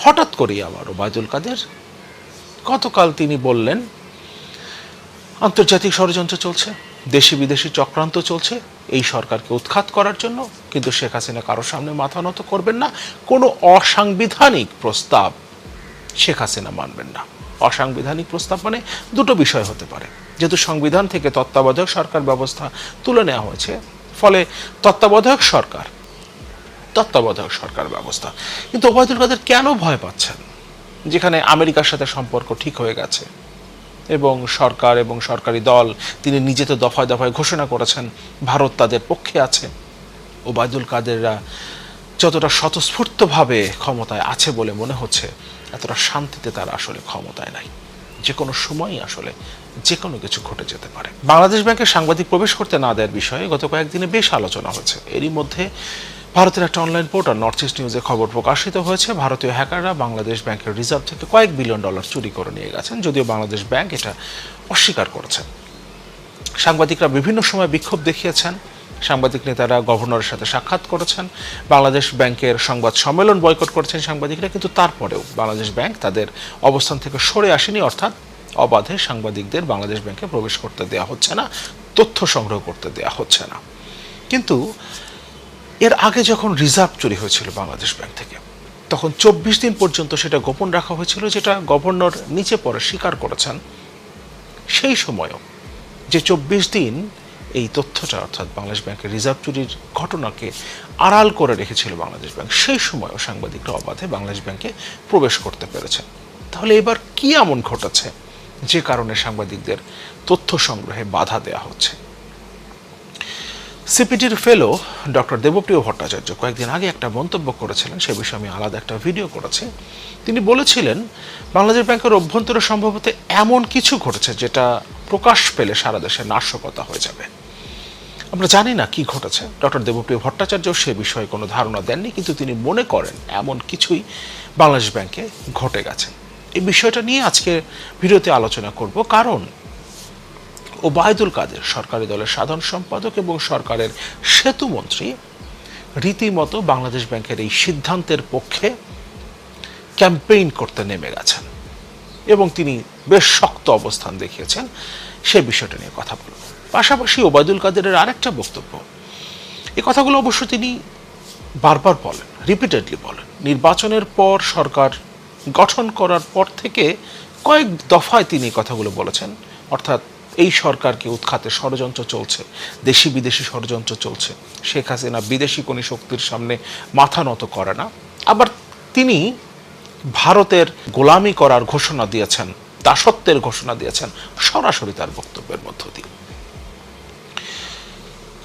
হঠাৎ করেই আবার ওবায়দুল কাদের। গতকাল তিনি বললেন, আন্তর্জাতিক ষড়যন্ত্র চলছে, দেশি বিদেশি চক্রান্ত চলছে, এই সরকারকে উৎখাত করার জন্য, কিন্তু শেখ হাসিনা কারোর সামনে মাথা নত করবেন না, কোনো অসাংবিধানিক প্রস্তাব শেখ হাসিনা মানবেন না। অসাংবিধানিক প্রস্তাব মানে দুটো বিষয় হতে পারে। যেহেতু সংবিধান থেকে তত্ত্বাবধায়ক সরকার ব্যবস্থা তুলে নেওয়া হয়েছে, ফলে তত্ত্বাবধায়ক সরকার তত্ত্বাবধায়ক সরকার ব্যবস্থা। কিন্তু ওবায়দুল কাদের কেন ভয় পাচ্ছেন? যেখানে আমেরিকার সাথে সম্পর্ক ঠিক হয়ে গেছে। এবং সরকার এবং সরকারি দল তিনি নিজে তো দফায় দফায় ঘোষণা করেছেন, ভারত তাদের পক্ষে আছে। ওবায়দুল কাদেররা যতটা স্বতঃস্ফূর্তভাবে ক্ষমতায় আছে বলে মনে হচ্ছে, এতটা শান্তিতে তারা আসলে ক্ষমতায় নাই। যে কোনো সময়ই আসলে যে কোনো কিছু ঘটে যেতে পারে। বাংলাদেশ ব্যাংকে সাংবাদিক প্রবেশ করতে না দেওয়ার বিষয়ে গত কয়েকদিনে বেশ আলোচনা হচ্ছে এরই মধ্যে ভারতের একটা অনলাইন পোর্টাল নর্থ ইস্ট নিউজে খবর প্রকাশিত হয়েছে। ভারতীয় হ্যাকাররা বাংলাদেশ ব্যাংকের রিজার্ভ থেকে কয়েক বিলিয়ন ডলার চুরি করে নিয়ে গেছেন, যদিও বাংলাদেশ ব্যাংক এটা অস্বীকার করেছে। সাংবাদিকরা বিভিন্ন সময় বিক্ষোভ দেখিয়েছেন। সাংবাদিক নেতারা গভর্নরের সাথে সাক্ষাৎ করেছেন। বাংলাদেশ ব্যাংকের সংবাদ সম্মেলন বয়কট করেছেন সাংবাদিকরা, কিন্তু তারপরেও বাংলাদেশ ব্যাংক তাদের অবস্থান থেকে সরে আসেনি, অর্থাৎ অবাধে সাংবাদিকদের বাংলাদেশ ব্যাংকে প্রবেশ করতে দেওয়া হচ্ছে না, তথ্য সংগ্রহ করতে দেওয়া হচ্ছে না। কিন্তু এর আগে যখন রিজার্ভ চুরি হয়েছিল বাংলাদেশ ব্যাংক থেকে, তখন চব্বিশ দিন পর্যন্ত সেটা গোপন রাখা হয়েছিল, যেটা গভর্নর নিচে পরে স্বীকার করেছেন। সেই সময়ও যে চব্বিশ দিন এই তথ্যটা, অর্থাৎ বাংলাদেশ ব্যাংকের রিজার্ভ চুরির ঘটনাকে আড়াল করে রেখেছিল বাংলাদেশ ব্যাংক, সেই সময়ও সাংবাদিকরা অবাধে বাংলাদেশ ব্যাংকে প্রবেশ করতে পেরেছেন তাহলে এবার কি এমন ঘটেছে যে কারণে সাংবাদিকদের তথ্য সংগ্রহে বাধা দেওয়া হচ্ছে? সিপিটির ফেলো ডক্টর দেবপ্রিয় ভট্টাচার্য কয়েকদিন আগে একটা মন্তব্য করেছিলেন, সে বিষয়ে আমি আলাদা একটা ভিডিও করেছি। তিনি বলেছিলেন, বাংলাদেশ ব্যাংকের অভ্যন্তরে সম্ভবত এমন কিছু ঘটেছে যেটা প্রকাশ পেলে সারা দেশে নাশকতা হয়ে যাবে। আমরা জানি না কি ঘটেছে। ডক্টর দেবপ্রিয় ভট্টাচার্য সে বিষয়ে কোনো ধারণা দেননি, কিন্তু তিনি মনে করেন এমন কিছুই বাংলাদেশ ব্যাংকে ঘটে গেছে। এই বিষয়টা নিয়ে আজকে ভিডিওতে আলোচনা করব, কারণ ওবায়দুল কাদের, সরকারি দলের সাধারণ সম্পাদক এবং সরকারের সেতু মন্ত্রী, রীতিমতো বাংলাদেশ ব্যাংকের এই সিদ্ধান্তের পক্ষে ক্যাম্পেইন করতে নেমে গেছেন এবং তিনি বেশ শক্ত অবস্থান দেখিয়েছেন। সে বিষয়টা নিয়ে কথা বলব পাশাপাশি ওবায়দুল কাদেরের আরেকটা বক্তব্য এই কথাগুলো অবশ্য তিনি বারবার বলেন রিপিটেডলি বলেন। নির্বাচনের পর সরকার গঠন করার পর থেকে কয়েক দফায় তিনি কথাগুলো বলেছেন। অর্থাৎ এই সরকারকে উৎখাতে ষড়যন্ত্র চলছে, দেশি বিদেশি ষড়যন্ত্র চলছে। শেখ হাসিনা বিদেশি কোনো শক্তির সামনে মাথা নত করে না। আবার তিনি ভারতের গোলামি করার ঘোষণা দিয়েছেন, দাসত্বের ঘোষণা দিয়েছেন, সরাসরি তার বক্তব্যের মধ্য দিয়ে।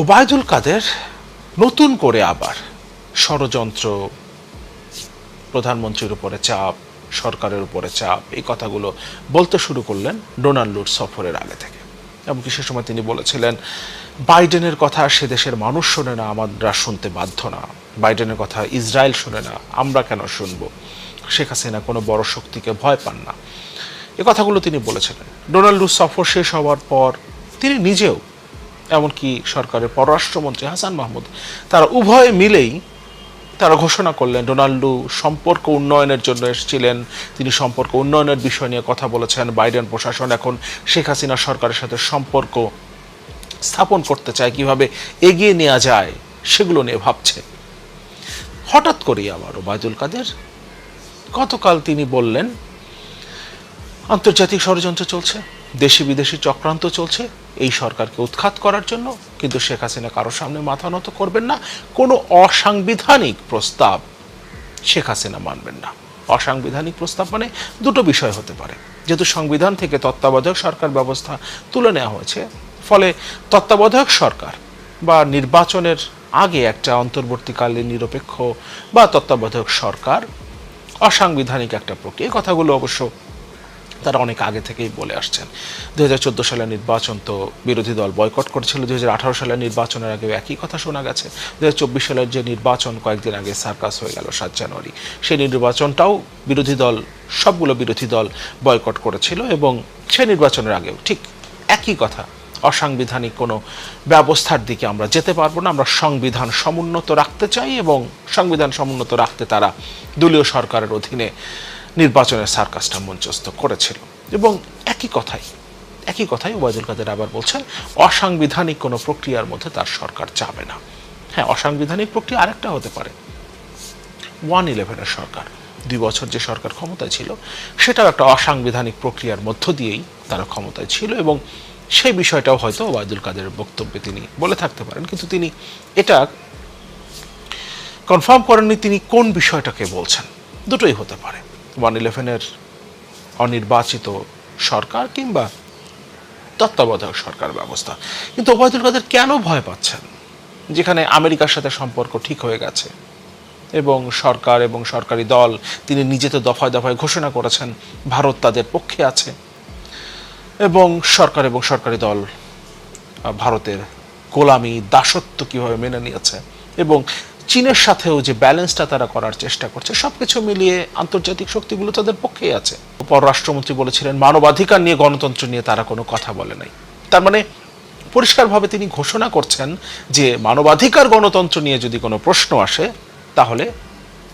ওবায়দুল কাদের নতুন করে আবার ষড়যন্ত্র, প্রধানমন্ত্রীর উপরে চাপ, সরকারের উপরে চাপ, এই কথাগুলো বলতে শুরু করলেন ডোনাল্ডুর সফরের আগে থেকে। এমনকি সে সময় তিনি বলেছিলেন, বাইডেনের কথা সে দেশের মানুষ শোনে না আমরা শুনতে বাধ্য না। বাইডেনের কথা ইসরায়েল শোনে না, আমরা কেন শুনব? শেখ হাসিনা কোনো বড় শক্তিকে ভয় পান না। এ কথাগুলো তিনি বলেছিলেন। ডোনাল্ডুর সফর শেষ হওয়ার পর তিনি নিজেও, এমনকি সরকারের পররাষ্ট্রমন্ত্রী হাসান মাহমুদ, তারা উভয়ে মিলেই তারা ঘোষণা করলেন, ডোনাল্ডু সম্পর্ক উন্নয়নের জন্য এসেছিলেন। তিনি সম্পর্ক উন্নয়নের বিষয় নিয়ে কথা বলেছেন। বাইডেন প্রশাসন এখন শেখ হাসিনা সরকারের সাথে সম্পর্ক স্থাপন করতে চায়, কীভাবে এগিয়ে নেওয়া যায় সেগুলো নিয়ে ভাবছে। হঠাৎ করেই আবার ওবায়দুল কাদের, গতকাল তিনি বললেন, আন্তর্জাতিক ষড়যন্ত্র চলছে। দেশি বিদেশি চক্রান্ত চলছে। এই সরকারকে উৎখাত করার জন্য কিন্তু শেখ হাসিনা কারোর সামনে মাথা নত করবেন না। কোনো অসাংবিধানিক প্রস্তাব শেখ হাসিনা মানবেন না। অসাংবিধানিক প্রস্তাব মানে দুটো বিষয় হতে পারে। যেহেতু সংবিধান থেকে তত্ত্বাবধায়ক সরকার ব্যবস্থা তুলে নেওয়া হয়েছে, ফলে তত্ত্বাবধায়ক সরকার বা নির্বাচনের আগে একটা অন্তর্বর্তীকালীন নিরপেক্ষ বা তত্ত্বাবধায়ক সরকার অসাংবিধানিক একটা প্রক্রিয়া। কথাগুলো অবশ্য তারা অনেক আগে থেকেই বলে আসছেন। দু হাজার চোদ্দ সালের নির্বাচন তো বিরোধী দল বয়কট করেছিল। দু হাজার আঠারো সালের নির্বাচনের আগেও একই কথা শোনা গেছে। দু হাজার চব্বিশ সালের যে নির্বাচন কয়েকদিন আগে সার্কাস হয়ে গেল সাত জানুয়ারি, সেই নির্বাচনটাও বিরোধী দল, সবগুলো বিরোধী দল বয়কট করেছিল এবং সেই নির্বাচনের আগেও ঠিক একই কথা। অসাংবিধানিক কোনো ব্যবস্থার দিকে আমরা যেতে পারব না। আমরা সংবিধান সমুন্নত রাখতে চাই এবং সংবিধান সমুন্নত রাখতে তারা দলীয় সরকারের অধীনে নির্বাচনের সার্কাসটা মঞ্চস্থ করেছিল। এবং একই কথাই একই কথাই ওবায়দুল কাদের আবার বলছেন, অসাংবিধানিক কোনো প্রক্রিয়ার মধ্যে তার সরকার যাবে না। হ্যাঁ অসাংবিধানিক প্রক্রিয়া আরেকটা হতে পারে। ওয়ান ইলেভেনের সরকার, দুই বছর যে সরকার ক্ষমতায় ছিল, সেটাও একটা অসাংবিধানিক প্রক্রিয়ার মধ্য দিয়েই তারা ক্ষমতায় ছিল এবং সেই বিষয়টাও হয়তো ওবায়দুল কাদের বক্তব্যে তিনি বলে থাকতে পারেন। কিন্তু তিনি এটা কনফার্ম করেননি তিনি কোন বিষয়টাকে বলছেন, দুটোই হতে পারে। ওয়ান ইলেভেনের অনির্বাচিত সরকার কিংবা তত্ত্বাবধায়ক সরকার ব্যবস্থা। কিন্তু ওবায়দুল কাদের কেন ভয় পাচ্ছেন? যেখানে আমেরিকার সাথে সম্পর্ক ঠিক হয়ে গেছে এবং সরকার এবং সরকারি দল তিনি নিজে তো দফায় দফায় ঘোষণা করেছেন, ভারত তাদের পক্ষে আছে এবং সরকার এবং সরকারি দল ভারতের গোলামি, দাসত্ব কীভাবে মেনে নিয়েছে এবং চীনের সাথেও যে ব্যালেন্সটা তারা করার চেষ্টা করছে, সবকিছু মিলিয়ে আন্তর্জাতিক শক্তিগুলো তাদের পক্ষেই আছে। পররাষ্ট্রমন্ত্রী বলেছিলেন, মানবাধিকার নিয়ে গণতন্ত্র নিয়ে তারা কোনো কথা বলে নাই। তার মানে পরিষ্কারভাবে তিনি ঘোষণা করছেন যে মানবাধিকার গণতন্ত্র নিয়ে যদি কোনো প্রশ্ন আসে, তাহলে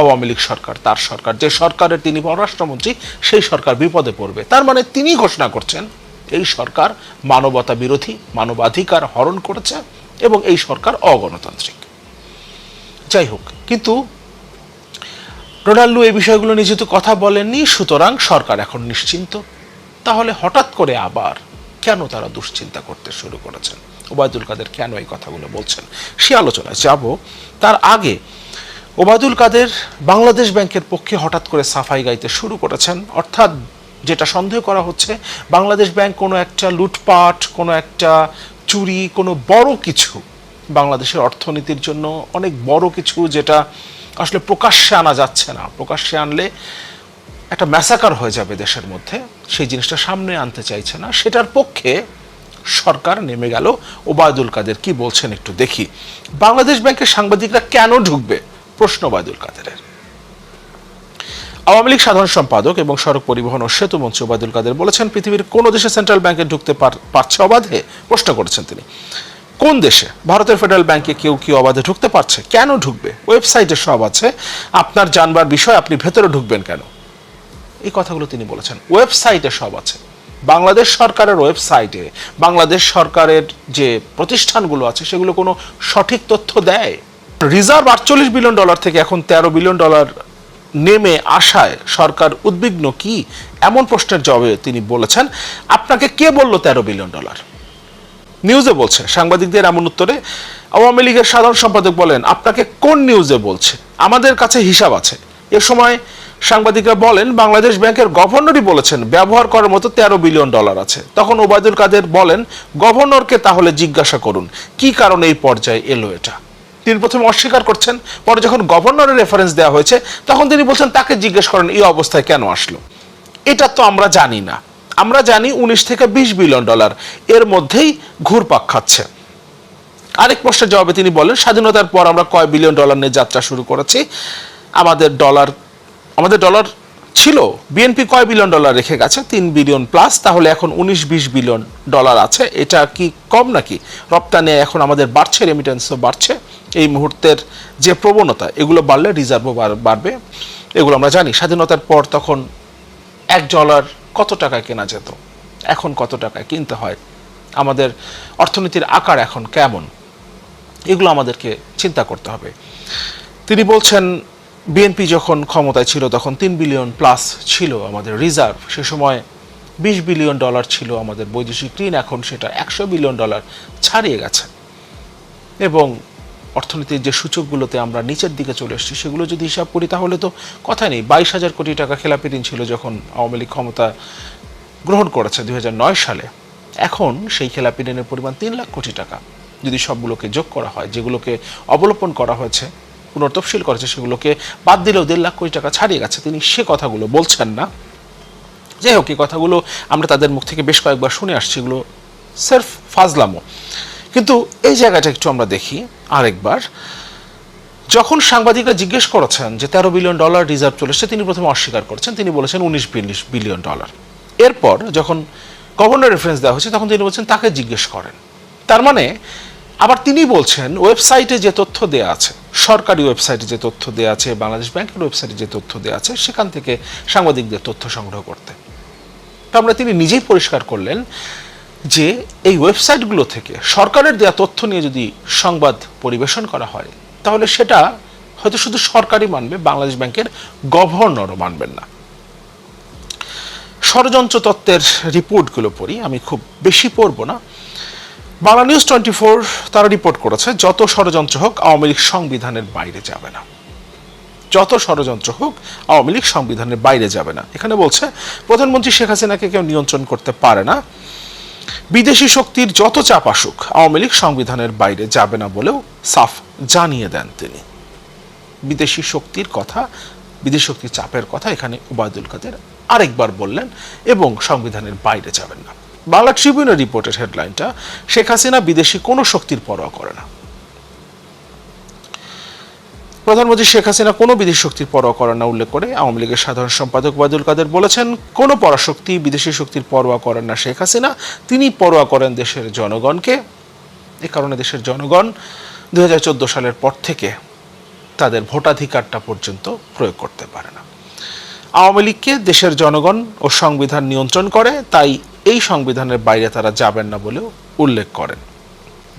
আওয়ামী লীগ সরকার, তার সরকার, যে সরকারের তিনি পররাষ্ট্রমন্ত্রী, সেই সরকার বিপদে পড়বে। তার মানে তিনি ঘোষণা করছেন, এই সরকার মানবতা বিরোধী, মানবাধিকার হরণ করেছে এবং এই সরকার অগণতান্ত্রিক। যাই হোক, কিন্তু রোনাল্ডো এই বিষয়গুলো নিয়ে যেহেতু কথা বলেননি, সুতরাং সরকার এখন নিশ্চিন্ত। তাহলে হঠাৎ করে আবার কেন তারা দুশ্চিন্তা করতে শুরু করেছেন? ওবায়দুল কাদের কেন এই কথাগুলো বলছেন? সে আলোচনায় যাব। তার আগে, ওবায়দুল কাদের বাংলাদেশ ব্যাংকের পক্ষে হঠাৎ করে সাফাই গাইতে শুরু করেছেন। অর্থাৎ যেটা সন্দেহ করা হচ্ছে, বাংলাদেশ ব্যাংক কোনো একটা লুটপাট, কোনো একটা চুরি, কোনো বড় কিছু বাংলাদেশের অর্থনীতির জন্য অনেক বড় কিছু যেটা আসলে প্রকাশ্যে আনা যাচ্ছে না। প্রকাশ্যে আনলে একটা ম্যাসাকার হয়ে যাবে দেশের মধ্যে। সেই জিনিসটা সামনে আনতে চাইছে না। সেটার পক্ষে সরকার নেমে গেল। ওবায়দুল কাদের কি বলছেন একটু দেখি। বাংলাদেশ ব্যাংকের সাংবাদিকরা কেন ঢুকবে? প্রশ্ন ওবায়দুল কাদেরের। আওয়ামী লীগ সাধারণ সম্পাদক এবং সড়ক পরিবহন ও সেতু মন্ত্রী ওবায়দুল কাদের বলেছেন, পৃথিবীর কোন দেশে সেন্ট্রাল ব্যাংকে ঢুকতে পার- পারছে অবাধে। প্রশ্ন করেছেন তিনি। কোন দেশে? ভারতের ফেডারেল ব্যাংকে কেউ কি অবাধে ঢুকতে পারছে? কেন ঢুকবে? ওয়েবসাইটে সব আছে। আপনার জানবার বিষয়, আপনি ভেতরে ঢুকবেন কেন? এই কথাগুলো তিনি বলেছেন। ওয়েবসাইটে সব আছে। বাংলাদেশ সরকারের ওয়েবসাইটে বাংলাদেশ সরকারের যে প্রতিষ্ঠানগুলো আছে, সেগুলো কোনো সঠিক তথ্য দেয়? রিজার্ভ আটচল্লিশ বিলিয়ন ডলার থেকে এখন তেরো বিলিয়ন ডলার নেমে আসায় সরকার উদ্বিগ্ন কি? এমন প্রশ্নের জবাবে তিনি বলেছেন, আপনাকে কে বলল তেরো বিলিয়ন ডলার নিউজে বলছে। সাংবাদিকদের এমন উত্তরে, আওয়ামী লীগের সাধারণ সম্পাদক বলেন, আপনাকে কোন নিউজে বলছে? আমাদের কাছে হিসাব আছে। এ সময় সাংবাদিকরা বলেন, বাংলাদেশ ব্যাংকের গভর্নরই বলেছেন, ব্যবহার করার মতো তেরো বিলিয়ন ডলার আছে। তখন ওবায়দুল কাদের বলেন, গভর্নরকে তাহলে জিজ্ঞাসা করুন, কি কারণে এই পর্যায়ে এলো এটা? তিনি প্রথমে অস্বীকার করছেন, পরে যখন গভর্নরের রেফারেন্স দেওয়া হয়েছে, তখন তিনি বলছেন, তাকে জিজ্ঞেস করেন, এই অবস্থায় কেন আসলো? এটা তো আমরা জানি না। আমরা জানি উনিশ থেকে বিশ বিলিয়ন ডলার। এর মধ্যেই ঘুরপাক খাচ্ছে। আরেক প্রশ্নের জবাবে তিনি বলেন, স্বাধীনতার পর আমরা কয় বিলিয়ন ডলার নিয়ে যাত্রা শুরু করেছি? আমাদের ডলার আমাদের ডলার ছিল, বিএনপি কয় বিলিয়ন ডলার রেখে গেছে? তিন বিলিয়ন প্লাস, তাহলে এখন উনিশ বিশ বিলিয়ন ডলার আছে। এটা কি কম নাকি? রপ্তানি এখন আমাদের বাড়ছে রেমিটেন্সও বাড়ছে। এই মুহূর্তের যে প্রবণতা, এগুলো বাড়লে রিজার্ভও বাড়বে। এগুলো আমরা জানি। স্বাধীনতার পর তখন এক ডলার কত টাকায় কেনা যেত? এখন কত টাকায় কিনতে হয়? আমাদের অর্থনীতির আকার এখন কেমন? এগুলো আমাদেরকে চিন্তা করতে হবে। তিনি বলছেন, বিএনপি যখন ক্ষমতায় ছিল তখন তিন বিলিয়ন প্লাস ছিল আমাদের রিজার্ভ সে সময় বিশ বিলিয়ন ডলার ছিল আমাদের বৈদেশিক ঋণ, এখন সেটা একশো বিলিয়ন ডলার ছাড়িয়ে গেছে। এবং অর্থনীতির যে সূচকগুলোতে আমরা নিচের দিকে চলে এসেছি, সেগুলো যদি হিসাব করি, তাহলে তো কথা নেই। বাইশ হাজার কোটি টাকা খেলাপি ঋণ ছিল যখন আওয়ামী লীগ ক্ষমতা গ্রহণ করেছে দুই হাজার নয় সালে। এখন সেই খেলাপি ঋণের পরিমাণ তিন লাখ কোটি টাকা। যদি সবগুলোকে যোগ করা হয়, যেগুলোকে অবলোপন করা হয়েছে, পুনর্তফসিল করেছে, সেগুলোকে বাদ দিলেও দেড় লাখ কোটি টাকা ছাড়িয়ে গেছে। তিনি সে কথাগুলো বলছেন না। যাই হোক, এই কথাগুলো আমরা তাদের মুখ থেকে বেশ কয়েকবার শুনে আসছি। এগুলো সেলফ ফাজলামো। কিন্তু এই জায়গাটা একটু আমরা দেখি আরেকবার। যখন সাংবাদিকরা জিজ্ঞেস করেছেন যে তেরো বিলিয়ন ডলার রিজার্ভ চলে এসেছে, তিনি প্রথমে অস্বীকার করেছেন। তিনি বলেছেন উনিশ বিলিয়ন ডলার। এরপর যখন গভর্নর রেফারেন্স দেওয়া হয়েছে, তখন তিনি বলছেন তাকে জিজ্ঞেস করেন। তার মানে আবার তিনি বলছেন ওয়েবসাইটে যে তথ্য দেওয়া আছে, সরকারি ওয়েবসাইটে যে তথ্য দেওয়া আছে, বাংলাদেশ ব্যাংকের ওয়েবসাইটে যে তথ্য দেওয়া আছে, সেখান থেকে সাংবাদিকদের তথ্য সংগ্রহ করতে। তার মানে তিনি নিজেই পরিষ্কার করলেন যে এই ওয়েবসাইটগুলো থেকে সরকারের দেওয়া তথ্য নিয়ে যদি সংবাদ পরিবেশন করা হয়, তাহলে সেটা হয়তো শুধু সরকারই মানবে, বাংলাদেশ ব্যাংকের গভর্নরও মানবেন না। ষড়যন্ত্র তত্ত্বের রিপোর্টগুলো পড়ি, আমি খুব বেশি পড়ব না। বাংলা নিউজ টোয়েন্টি ফোর তারা রিপোর্ট করেছে, যত ষড়যন্ত্র হোক, আওয়ামী লীগ সংবিধানের বাইরে যাবে না। যত ষড়যন্ত্র হোক, আওয়ামী লীগ সংবিধানের বাইরে যাবে না। এখানে বলছে, প্রধানমন্ত্রী শেখ হাসিনাকে কেউ নিয়ন্ত্রণ করতে পারে না। বিদেশি শক্তির যত চাপ আসুক, আওয়ামী লীগ সংবিধানের বাইরে যাবে না বলেও সাফ জানিয়ে দেন তিনি। বিদেশি শক্তির কথা, বিদেশি শক্তির চাপের কথা এখানে উবায়দুল কাদের আরেকবার বললেন এবং সংবিধানের বাইরে যাবেন না। বাংলা ট্রিবিউনের রিপোর্টের হেডলাইনটা, শেখ হাসিনা বিদেশি কোনো শক্তির পরোয়া করে না। প্রধানমন্ত্রী শেখ হাসিনা কোনো বিদেশি শক্তির পরোয়া করেন না, উল্লেখ করে আওয়ামী লীগের সাধারণ সম্পাদক ওবায়দুল কাদের বলেছেন, কোনো পরাশক্তি বিদেশি শক্তির পরোয়া করেন না শেখ হাসিনা, তিনি পরোয়া করেন দেশের জনগণকে। এ কারণে দেশের জনগণ দু হাজার চোদ্দ সালের পর থেকে তাদের ভোটাধিকারটা পর্যন্ত প্রয়োগ করতে পারে না। আওয়ামী লীগকে দেশের জনগণ ও সংবিধান নিয়ন্ত্রণ করে, তাই এই সংবিধানের বাইরে তারা যাবেন না বলেও উল্লেখ করেন।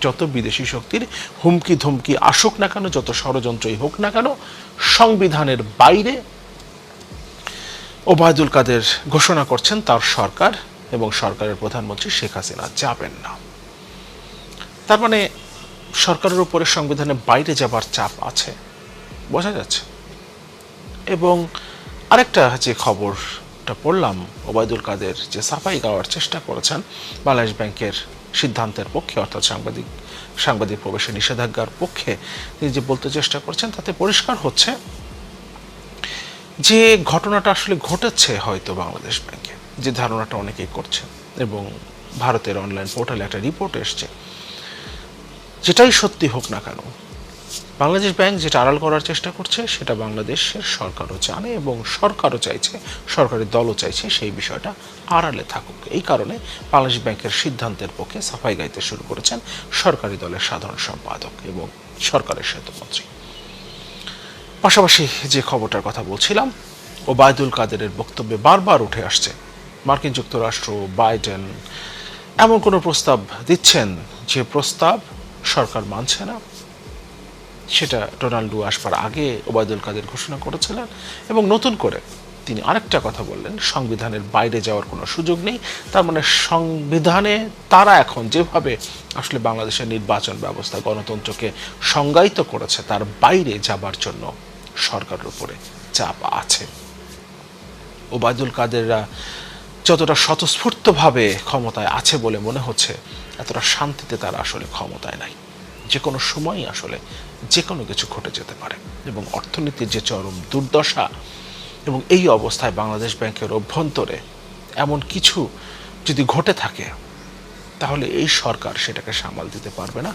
যত বিদেশি শক্তির হুমকি ধুমকি আসুক না কেন, যত ষড়যন্ত্রই হোক না কেন, সংবিধানের বাইরে ওবায়দুল কাদের ঘোষণা করছেন, তার সরকার এবং সরকারের প্রধানমন্ত্রী শেখ হাসিনা যাবেন না। তার মানে সরকারের উপরে সংবিধানের বাইরে যাবার চাপ আছে, বোঝা যাচ্ছে। এবং আরেকটা যে খবরটা পড়লাম, ওবায়দুল কাদের যে সাফাই গাওয়ার চেষ্টা করেছেন, বাংলাদেশ ব্যাংকের সিদ্ধান্তের পক্ষে, অর্থাৎ সাংবাদিক সাংবাদিক প্রবেশে নিষেধাজ্ঞার পক্ষে তিনি যে বলতে চেষ্টা করছেন, তাতে পরিষ্কার হচ্ছে যে ঘটনাটা আসলে ঘটেছে হয়তো বাংলাদেশ ব্যাংকে। যে ধারণাটা অনেকেই করছে এবং ভারতের অনলাইন পোর্টালে একটা রিপোর্ট এসছে। যেটাই সত্যি হোক না কেন বাংলাদেশ ব্যাংক যেটা আড়াল করার চেষ্টা করছে, সেটা বাংলাদেশের সরকারও জানে এবং সরকারও চাইছে সরকারি দলও চাইছে সেই বিষয়টা আড়ালে থাকুক। এই কারণে বাংলাদেশ ব্যাংকের সিদ্ধান্তের পক্ষে সাফাই গাইতে শুরু করেছেন সরকারি দলের সাধারণ সম্পাদক এবং সরকারের সেতুমন্ত্রী পাশাপাশি যে খবরটার কথা বলছিলাম, ওবায়দুল কাদেরের বক্তব্যে বারবার উঠে আসছে, মার্কিন যুক্তরাষ্ট্র, বাইডেন, এমন কোনো প্রস্তাব দিচ্ছেন যে প্রস্তাব সরকার মানছে না। সেটা ডোনাল্ডো আসবার আগে ওবায়দুল কাদের ঘোষণা করেছিলেন এবং নতুন করে তিনি আরেকটা কথা বললেন, সংবিধানের বাইরে যাওয়ার কোনো সুযোগ নেই। তার মানে সংবিধানে তারা এখন যেভাবে আসলে বাংলাদেশের নির্বাচন ব্যবস্থা, গণতন্ত্রকে সংজ্ঞায়িত করেছে, তার বাইরে যাবার জন্য সরকারের উপরে চাপ আছে। ওবায়দুল কাদেররা যতটা স্বতঃস্ফূর্তভাবে ক্ষমতায় আছে বলে মনে হচ্ছে, এতটা শান্তিতে তারা আসলে ক্ষমতায় নাই। যে কোনো সময়ই আসলে যে কোনো কিছু ঘটে যেতে পারে। এবং অর্থনীতির যে চরম দুর্দশা এবং এই অবস্থায় বাংলাদেশ ব্যাংকের অভ্যন্তরে এমন কিছু যদি ঘটে থাকে, তাহলে এই সরকার সেটাকে সামাল দিতে পারবে না।